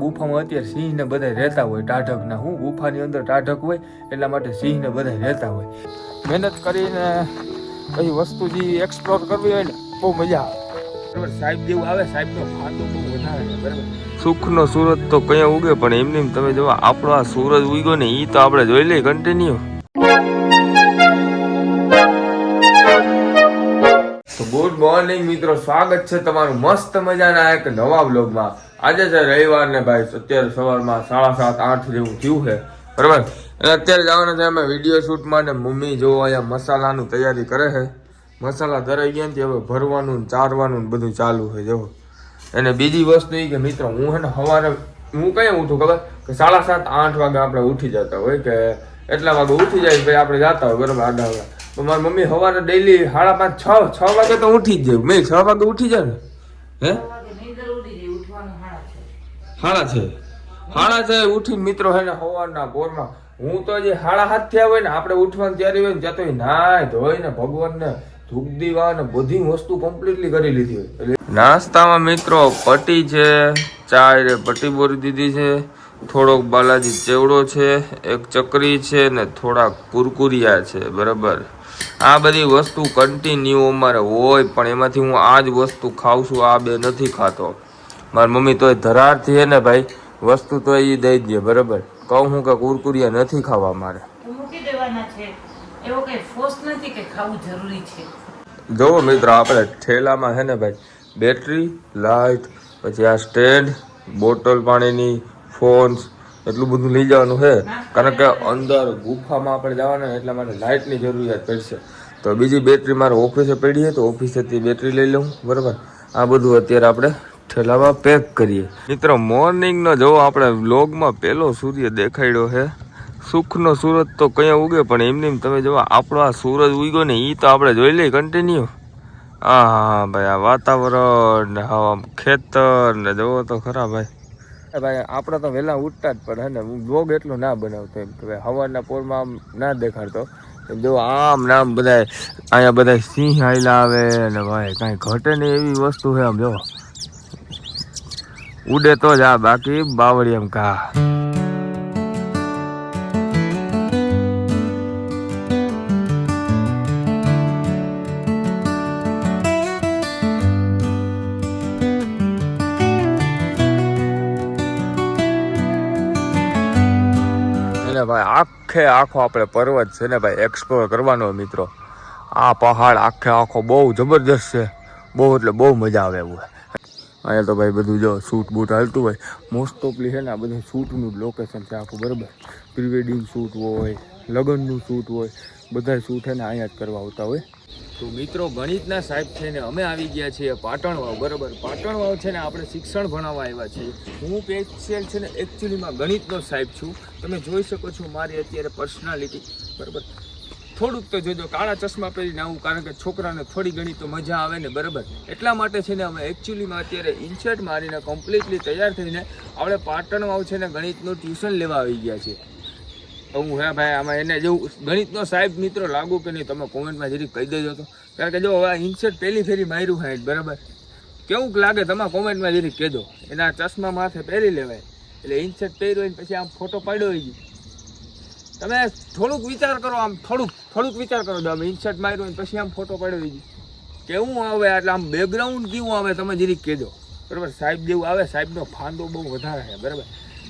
ગુફામાં અત્યારે સિંહ ને રહેતા હોય ટાઢક હું ગુફાની અંદર ટાઢક હોય, એટલા માટે સિંહ ને રહેતા હોય. મહેનત કરીને કઈ વસ્તુ જે એક્સપ્લોર કરવી હોય ને, બહુ મજા બરાબર, સાહેબ જેવું આવે સાહેબ નો વધારે બરાબર. સુખનો સુરત તો કયા ઉગે, પણ એમને એમ તમે જો આપણો આ સૂરજ ઉગ્યો ને એ તો આપણે જોઈ લઈએ કન્ટિન્યુ મોર્નિંગ મિત્રો. સ્વાગત છે તમારું મસ્ત મજાના એક નવા બ્લોગમાં આજે છે રવિવાર ને ભાઈ અત્યારે સવારમાં સાડા સાત, આઠ જેવું થયું છે. બરાબર? અને અત્યારે જવાના છે અમે વીડિયો શૂટમાં ને મમ્મી જો અહીંયા મસાલાનું તૈયારી કરે છે. મસાલા ધરાઈ ગયા ને હવે ભરવાનું ચારવાનું બધું ચાલુ છે, જો. અને બીજી વસ્તુ એ કે મિત્રો, હું હે ને સવારે હું કઈ ઉઠું ખબર? કે સાડા સાત, આઠ વાગે આપણે ઉઠી જતા હોય કે એટલા વાગે ઉઠી જાય ભાઈ આપણે જતા હોય, બરાબર? આડા તો મારી મમ્મી સવારે ડેલી સાડા પાંચ, છ છ વાગે તો ઉઠી જ જાય. મેં છ વાગે ઉઠી જાય ને? હે? સાડા છે. હાડા છે ઉઠીને મિત્રો હે ને સવારના બોરમાં હું તો જે હાડા હાથ થયા હોય ને, આપણે ઉઠવાની તૈયારી હોય ને જતો નાય ધોઈ ને ભગવાનને ધૂપ દીવા ને બધી વસ્તુ કમ્પ્લીટલી કરી લીધી હોય. નાસ્તામાં મિત્રો પટી છે, ચાય પટી બોરી દીધી છે, થોડોક બાલાજી ચેવડો છે, એક ચકરી છે ને થોડાક કુરકુરિયા છે, બરાબર. આ બધી વસ્તુ કન્ટિન્યુ અમારે હોય પણ એમાંથી હું આ જ વસ્તુ ખાઉં છું આ બે નથી ખાતો. મારી મમ્મી તોય ધરારથી હે ને ભાઈ વસ્તુ તો એ દઈ દે બરાબર? કહું હું કે કુરકુરિયા નથી ખાવા મારે. છે. છે. જોવો મિત્રો આપણે ઠેલામાં છે ને ભાઈ બેટરી લાઇટ પછી આ સ્ટેન્ડ બોટલ પાણીની ફોન્સ એટલું બધું લઈ જવાનું છે. કારણ કે અંદર ગુફામાં આપણે જવાના એટલા માટે લાઇટની જરૂરિયાત પડશે. તો બીજી બેટરી મારે ઓફિસે પડી છે તો ઓફિસેથી બેટરી લઈ લઉં બરાબર? આ બધું અત્યારે આપણે ઠેલામાં પેક કરીએ. મિત્રો મોર્નિંગનો જો આપણે વ્લોગમાં પહેલો સૂર્ય દેખાડ્યો છે. સુખનો સૂરજ તો કયા ઉગે પણ એમને એમ તમે જોવા આપણો આ સૂરજ ઉગ્યો ને એ તો આપણે જોઈ લઈએ કન્ટિન્યુ હા હા ભાઈ આ વાતાવરણ ને ખેતર ને જોવો તો ખરા ભાઈ. એ ભાઈ, આપણે તો વહેલા ઉઠતા જ પડે ને? હું બ્લોગ એટલો ના બનાવતો એમ કે ભાઈ હવાના પોરમાં આમ ના દેખાડતો. જો આમ નામ બધા અહીંયા બધા સિંહ આયલા આવે અને ભાઈ, કાંઈ ઘટે ને એવી વસ્તુ છે આમ, જો. ઉડે તો જ આ બાકી, બાવળી એમ કા ભાઈ, આખે આખો આપણે પર્વત છે ને ભાઈ એક્સપ્લોર કરવાનો મિત્રો. આ પહાડ આખે આખો બહુ જબરદસ્ત છે. બહુ એટલે બહુ મજા આવે એવું. અહીંયા તો ભાઈ બધું જો શૂટ બૂટ હાલતું હોય. મોસ્ટ ઓફલી છે ને આ બધું શૂટનું જ લોકેશન છે આખું, બરાબર? પ્રી વેડિંગ શૂટ હોય, લગ્નનું શૂટ હોય, બધા શૂટ છે ને અહીંયા જ કરવા આવતા હોય. તો મિત્રો, ગણિતના સાહેબ છે ને અમે આવી ગયા છીએ પાટણ વાવ બરાબર. પાટણ વાવ છે ને આપણે શિક્ષણ ભણાવવા આવ્યા છીએ. હું પેશિયલ છે ને એકચ્યુઅલીમાં ગણિતનો સાહેબ છું. તમે જોઈ શકો છો મારી અત્યારે પર્સનાલિટી બરાબર. થોડુંક તો જોજો, કાળા ચશ્મા પહેરીને આવું, કારણ કે છોકરાને થોડી ઘણી તો મજા આવે ને, બરાબર. એટલા માટે છે ને અમે એકચ્યુઅલીમાં અત્યારે ઇન્સર્ટ મારીને કમ્પ્લીટલી તૈયાર થઈને, આપણે પાટણમાં છે ને ગણિતનું ટ્યુશન લેવા આવી ગયા છીએ. હું હે ભાઈ, આમાં એને જેવું ગણિતનો સાહેબ મિત્રો લાગુ કે નહીં, તમે કોમેન્ટમાં જરી કહી દેજો તો. કારણ કે જો હવે ઇન્સર્ટ પહેલી ફેરી માર્યું હોય બરાબર? કેવું લાગે તમે કોમેન્ટમાં જરી કહેજો. એના ચશ્મા માથે પહેરી લેવાય. એટલે ઇન્સર્ટ પહેર્યો હોય પછી આમ ફોટો પાડ્યો હોય તમે થોડુંક વિચાર કરો આમ, થોડુંક થોડુંક વિચાર કરો. તમે ઇન્સર્ટ માર્યો હોય પછી આમ ફોટો પાડ્યો હોય કેવું આવે, એટલે આમ બેકગ્રાઉન્ડ કેવું આવે તમે જરીક કહેજો. બરાબર? સાહેબ જેવું આવે, સાહેબનો ફાંદો બહુ વધારે છે, બરાબર?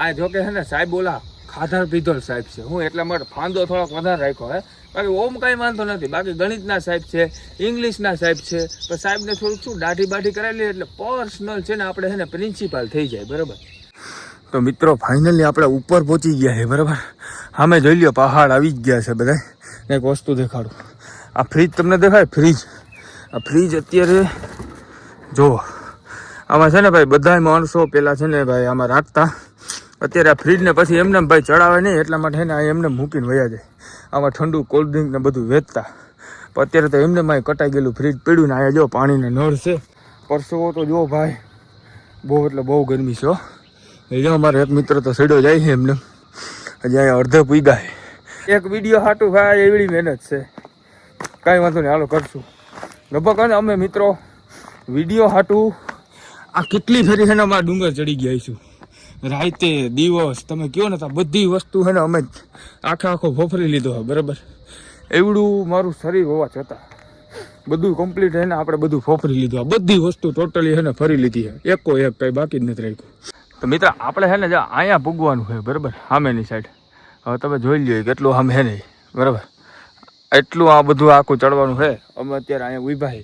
આ જોકે છે ને, સાહેબ ઓલા ખાધર પીધોલ સાહેબ છે. હું એટલા માટે ફાંદો થોડોક વધારે રાખ્યો હે. બાકી ઓમ કાંઈ વાંધો નથી. બાકી ગણિતના સાહેબ છે, ઇંગ્લિશના સાહેબ છે. તો સાહેબને થોડુંક શું દાઢી બાઢી કરાવી એટલે પર્સનલ છે ને આપણે છે ને પ્રિન્સિપાલ થઈ જાય, બરાબર? તો મિત્રો ફાઇનલી આપણે ઉપર પહોંચી ગયા છે બરાબર? સામે જોઈ લ્યો, પહાડ આવી જ ગયા છે બધા એક વસ્તુ દેખાડું. આ ફ્રીજ તમને દેખાય? ફ્રીજ આ ફ્રીજ અત્યારે, જુઓ. આમાં છે ને ભાઈ બધા માણસો પહેલાં છે ને ભાઈ, આમાં રાખતા. અત્યારે આ ફ્રીજને પછી એમને ભાઈ ચડાવે નહીં, એટલા માટે આ એમને મૂકીને વયા જાય. આમાં ઠંડુ કોલ્ડ ડ્રિંક ને બધું વેચતા. અત્યારે તો એમને માં કટાઈ ગયેલું ફ્રીજ પડ્યું ને અહીંયા જો પાણીને નળ છે. પરસેવો તો જો ભાઈ, બહુ એટલે બહુ ગરમી છે જો અમારો એક મિત્ર તો સડ્યો જાય છે એમને. હજી અહીંયા અડધે પૂગ્યા એક વીડિયો હાટું ભાઈ, એવડી મહેનત છે. કાંઈ વાંધો નહીં, હાલો કરશું. લગભગ અમે મિત્રો વીડિયો હાટું, આ કેટલી ફેરી છે ને અમારા ડુંગર ચડી ગયા છું રાતે દિવસ, તમે કયો ને બધી વસ્તુ છે ને અમે આખા આખો ફોફરી લીધો હોય બરાબર? એવડું મારું શરીર હોવા છતાં બધું કમ્પ્લીટ હે ને આપણે બધું ફોફરી લીધું. બધી વસ્તુ ટોટલી હે ને ફરી લીધી છે એકો એક કંઈ બાકી જ નથી રાખ્યું. તો મિત્ર, આપણે છે ને જો, અહીંયા પૂગવાનું છે બરાબર? સામેની સાઈડ હવે તમે જોઈ લ્યો કેટલું આમ હે નહીં બરાબર? એટલું આ બધું આખું ચડવાનું છે અમે અત્યારે અહીંયા ઊભા હે.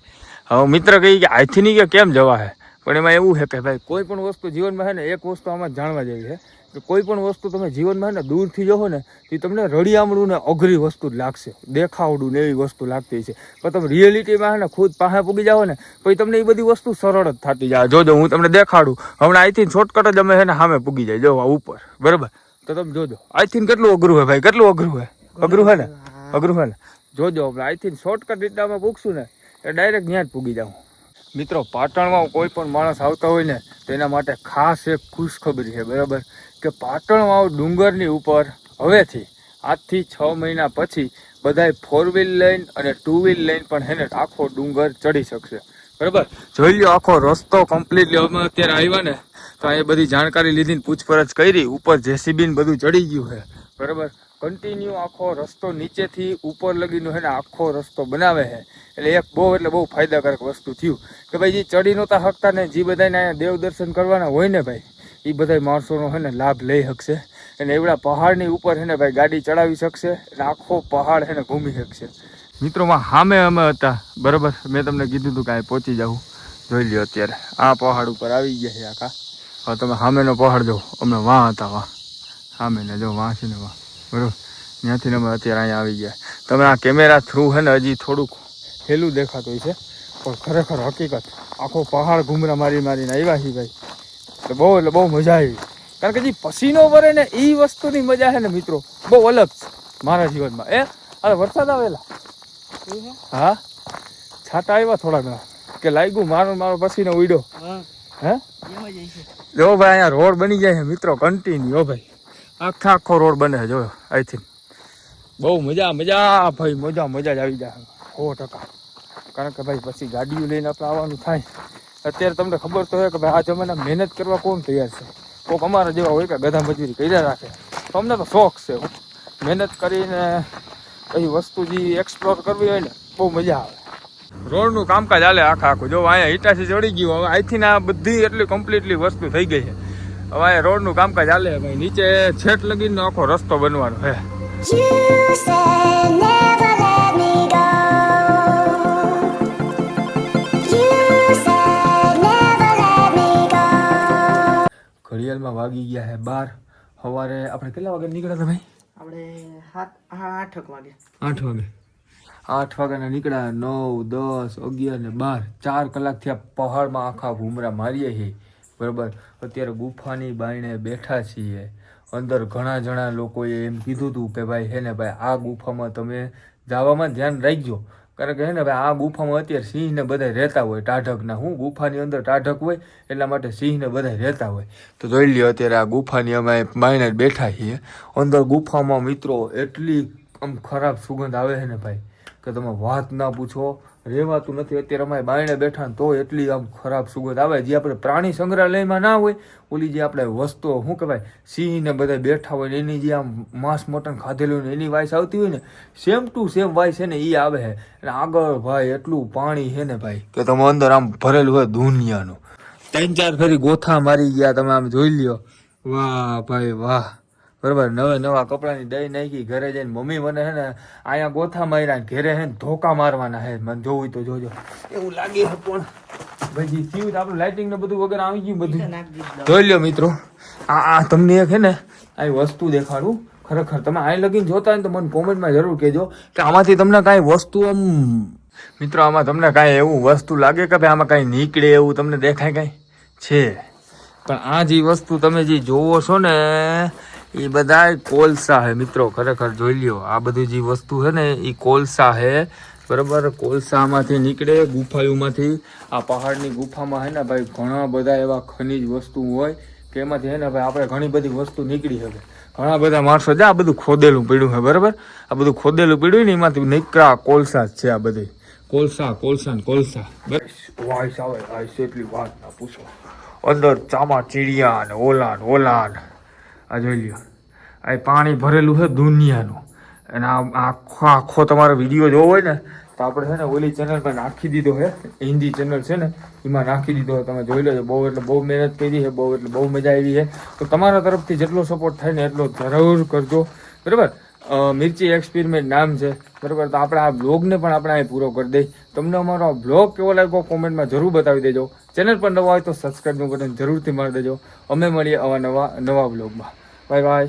હવે મિત્ર કહી કે, આથી નહીં કે કેમ જવા છે પણ એમાં એવું છે કે ભાઈ કોઈ પણ વસ્તુ જીવનમાં છે ને એક વસ્તુ આમાં જાણવા જેવી છે. કે કોઈ પણ વસ્તુ તમે જીવનમાં ને દૂરથી જોવો ને તો તમને રળિયામણું ને અઘરી વસ્તુ જ લાગશે. દેખાવડું ને એવી વસ્તુ લાગતી છે. પણ તમે રિયલિટીમાં ને ખુદ પાસે પૂગી જાઓ ને પછી તમને એ બધી વસ્તુ સરળ જ થતી જાય. જોજો હું તમને દેખાડું. હમણાં અહીંથી શોર્ટકટ જ અમે છે ને સામે પૂગી જાય. જો આ ઉપર. બરાબર? તો તમે જોજો. અહીંથી કેટલું અઘરું હે ભાઈ? કેટલું અઘરું હે અઘરું છે ને? અઘરું હે ને? જોજો આપણે અહીંથી શોર્ટકટ રીતના અમે પૂગશું ને એ ડાયરેક્ટ ત્યાં જ પૂગી જાઉં. મિત્રો, પાટણમાં કોઈ પણ માણસ આવતા હોય ને, તેના માટે ખાસ એક ખુશખબરી છે, બરાબર? કે પાટણમાં ડુંગરની ઉપર, હવેથી, આજથી છ મહિના પછી, બધાય ફોર વ્હીલ લઈને અને ટુ વ્હીલ લઈને પણ હે ને, આખો ડુંગર ચડી શકશે. બરાબર? જોઈ લો આખો રસ્તો કમ્પ્લીટલી અમે અત્યારે આવ્યા ને, તો અહીંયા બધી જાણકારી લીધીને પૂછપરછ કરી. ઉપર જેસીબી ને બધું ચડી ગયું છે. બરાબર? કન્ટિન્યુ આખો રસ્તો નીચેથી ઉપર લગીનો છે ને આખો રસ્તો બનાવે છે એટલે એક બહુ એટલે બહુ ફાયદાકારક વસ્તુ થયું. કે ભાઈ જે ચડી નહોતા શકતા ને જે બધાને દેવ દર્શન કરવાના હોય ને ભાઈ એ બધા માણસોનો છે ને લાભ લઈ શકશે અને એવડા પહાડની ઉપર છે ને ભાઈ ગાડી ચડાવી શકશે અને આખો પહાડ છે ને ઘૂમી શકશે. મિત્રોમાં સામે અમે હતા. બરાબર? મેં તમને કીધું હતું કે અહીં પહોંચી જાઉં. જોઈ લ્યો અત્યારે. આ પહાડ ઉપર આવી ગયા છે આખા. હવે તમે સામેનો પહાડ જો અમે વાં હતા વાં. સામે ને જો વાં છે ને વાં બરાબર? ત્યાંથી અમે અત્યારે અહીંયા આવી ગયા. તમે આ કેમેરા થ્રુ છે ને હજી થોડુંક હેલું દેખાતું હોય છે પણ ખરેખર હકીકત આખો પહાડ ઘૂમરા મારી મારીને આવ્યા છે ભાઈ. એટલે બહુ એટલે બહુ મજા આવી. કારણ કે જે પસીનો વરે ને એ વસ્તુની મજા છે ને મિત્રો બહુ અલગ છે મારા જીવનમાં. એ અરે વરસાદ આવેલા હા? છાટા આવ્યા થોડા ઘણા. કે લાગ્યું મારો મારો પસીનો ઉડ્યો. હે. જો ભાઈ અહીંયા રોડ બની જાય છે મિત્રો કન્ટિન્યુ ભાઈ. આખા આખો રોડ બને જો અહીંથી બહુ મજા મજા, ભાઈ, મજા મજા જ આવી જાય. સો ટકા. કારણ કે ભાઈ, પછી ગાડીઓ લઈને આપણે આવવાનું થાય. અત્યારે તમને ખબર તો હોય કે ભાઈ, આ જમાના મહેનત કરવા કોણ તૈયાર છે? કોક અમારા જેવા હોય કે ગધા મજૂરી કર્યા રાખે. તો અમને તો શોખ છે મહેનત કરીને કઈ વસ્તુ જે એક્સપ્લોર કરવી હોય ને, બહુ મજા આવે. રોડનું કામકાજ હાલે આખા આખું. જો અહીંયા ઈટાસી ચડી ગયું, હવે અહીંથી ના બધી એટલી કમ્પ્લીટલી વસ્તુ થઈ ગઈ છે. હવે રોડનું કામકાજ હાલે ભાઈ. નીચે છેટ લગીનો આખો રસ્તો બનવાનો go. ઘડિયાળમાં વાગી ગયા હે બાર. સવારે આપણે કેટલા વાગે નીકળ્યા હતા ભાઈ? આપણે સાત આઠક વાગે. આઠ વાગે. આઠ વાગ્યાના નીકળ્યા નવ દસ અગિયાર ને બાર. ચાર કલાકથી આ પહાડમાં આખા ભૂમરા મારીએ છીએ. બરાબર? અત્યારે ગુફાની બાયણે બેઠા છીએ. અંદર ઘણા જણા લોકોએ એમ કીધું હતું કે ભાઈ, હે ને ભાઈ, આ ગુફામાં તમે જવામાં ધ્યાન રાખજો. કારણ કે હે ને ભાઈ, આ ગુફામાં અત્યારે સિંહને બધા રહેતા હોય, ટાઢકના. હું ગુફાની અંદર ટાઢક હોય, એટલા માટે સિંહને બધા રહેતા હોય. તો જોઈ લ્યો, અત્યારે આ ગુફાની અમે બાયણે બેઠા છીએ. અંદર ગુફામાં મિત્રો એટલી આમ ખરાબ સુગંધ આવે છે ને ભાઈ. કે તમે વાત ના પૂછો, રહેવાતું નથી, અત્યારે અમારે બાયણે બેઠા તો એટલી આમ ખરાબ સુગંધ આવે, જે આપણે પ્રાણી સંગ્રહાલયમાં ના હોય, ઓલી જે આપણે વસ્તુઓ, શું કહેવાય, સિંહ ને બધા બેઠા હોય ને એની જે આમ માંસ મટન ખાધેલું ને એની વાઈસ આવતી હોય ને સેમ ટુ સેમ વાઈસ છે ને એ આવે છે. અને આગળ ભાઈ એટલું પાણી છે ને ભાઈ, કે તમે અંદર આમ ભરેલું હોય દુનિયાનું. ત્રણ ચાર ફેરી ગોથા મારી ગયા, તમે આમ જોઈ લ્યો. વાહ ભાઈ વાહ. બરાબર નવા નવા કપડાની દઈ નાખી ઘરે જઈને મમ્મી મને છે ને અહીંયા ગોથા માર્યા ઘેરે હે ને ધોકા મારવાના હે. મને જોવું તો જોજો. એવું લાગે છે પણ. ભાઈ થયું આપણું લાઇટિંગ ને બધું વગર આવી ગયું બધું. જોઈ લ્યો મિત્રો આ આ તમને એક છે ને આ વસ્તુ દેખાડું. ખરેખર તમે આ લગીને જોતા હોય ને તો મને કોમેન્ટમાં જરૂર કહેજો કે આમાંથી તમને કાંઈ વસ્તુ આમ મિત્રો આમાં તમને કાંઈ એવું વસ્તુ લાગે કે ભાઈ આમાં કાંઈ નીકળે એવું તમને દેખાય કાંઈ? છે. પણ આ જે વસ્તુ તમે જે જોવો છો ને એ બધા કોલસા હે, મિત્રો, ખરેખર જોઈ લ્યો. આ બધી જે વસ્તુ છે ને એ કોલસા હે. બરાબર? કોલસામાંથી નીકળે, ગુફાઓમાંથી. આ પહાડની ગુફામાં હે ને, ભાઈ, ઘણા બધા એવા ખનિજ વસ્તુ હોય કે એમાંથી હે ને, ભાઈ, આપણે ઘણી બધી વસ્તુ નીકળી શકે ઘણા બધા માણસો છે, આ બધું ખોદેલું પડ્યું છે બરાબર? આ બધું ખોદેલું પડ્યું ને, એમાંથી નીકળા કોલસા જ છે આ બધી. કોલસા કોલસા ને કોલસા. બસ વાઈસ આવે વાઈસ એટલી વાત ના પૂછો. અંદર ચામા ચીડિયા ને ઓલા ને ઓલા ને. આ જોઈ લ્યો. આ પાણી ભરેલું છે દુનિયાનું. અને આ આખો આખો તમારો વીડિયો જોવો હોય ને, તો આપણે છે ને ઓલી ચેનલ પર નાખી દીધો છે. હિન્દી ચેનલ છે ને, એમાં નાખી દીધો તમે જોઈ લેજો બહુ એટલે બહુ મહેનત કરી છે, બહુ એટલે બહુ મજા આવી છે. તો તમારા તરફથી જેટલો સપોર્ટ થાય ને એટલો જરૂર કરજો. બરાબર? મિર્ચી એક્સપેરિમેન્ટ નામ છે. બરાબર? તો આપણે આ બ્લોગને પણ આપણે અહીં પૂરો કરી દઈ તમને અમારો આ બ્લોગ કેવો લાગ્યો કોમેન્ટમાં જરૂર બતાવી દેજો. ચેનલ પર નવા હોય તો સબસ્ક્રાઈબનું બટન જરૂરથી મારી દેજો. અમે મળીએ આવા નવા નવા બ્લોગમાં બાય બાય